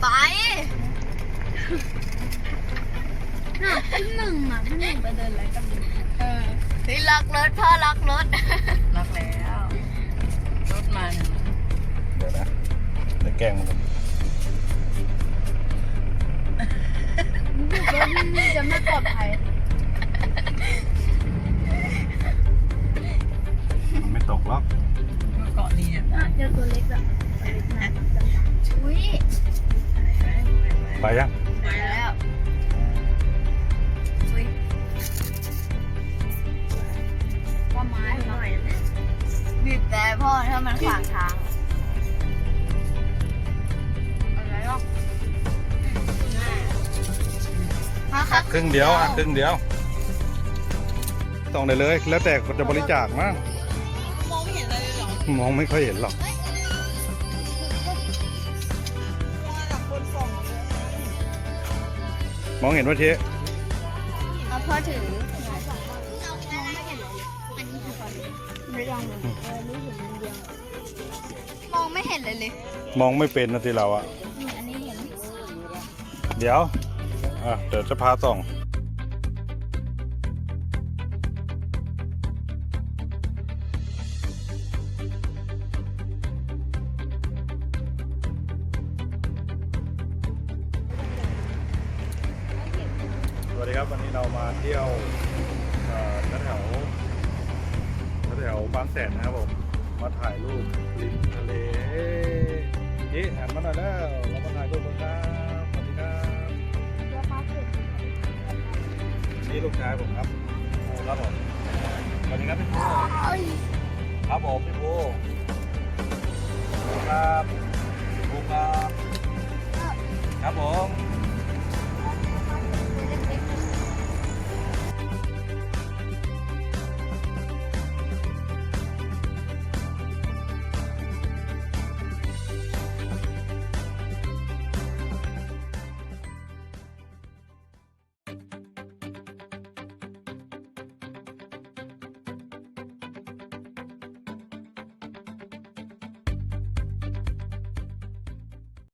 ไปน่ะพี่หนึ่งอะพี่หนึ่งไปเดินอะไรกันเออพี่ล็อกรถพ่อล็อกรถ รักแล้ว รถมัน เดี๋ยวนะเดี๋ยวแกล้งมันก่อนรู้สึกว่าที่นี่จะไม่ปลอดภัย ยังไปแล้วอุ้ยว่าไม้หน่อยนะบีบแต่พ่อถ้ามันขวางทางอะไรหรอกมาคหัรับกครึ่งเดียวหักครึ่งเดียวต้องได้เลย แล้วแต่จะบริจาคมั้งมองไม่เห็นอะไรเลยเหรอมองไม่ค่อยเห็นหรอก มองเห็นว่าเทเอาพ่อถือไม่ลองเลยเออรู้สึกมันเดียวมองไม่เห็นเลยเลยมองไม่เป็นนะที่เราอะนี่อันนี้เห็น เดี๋ยว อะ เดี๋ยวจะพาส่อง สวัสดีครับวันนี้เรามาเที่ยวแถวแถวบางแสนนะครับผมมาถ่ายรูปริมทะเลนี่หันมาหน่อยแล้วเรามาถ่ายรูปกันครับสวัสดีครับนี่ลูกชายผมครับครับผมสวัสดีครับพี่ผู้ครับผมพี่ภูครับพี่ภูครับครับผม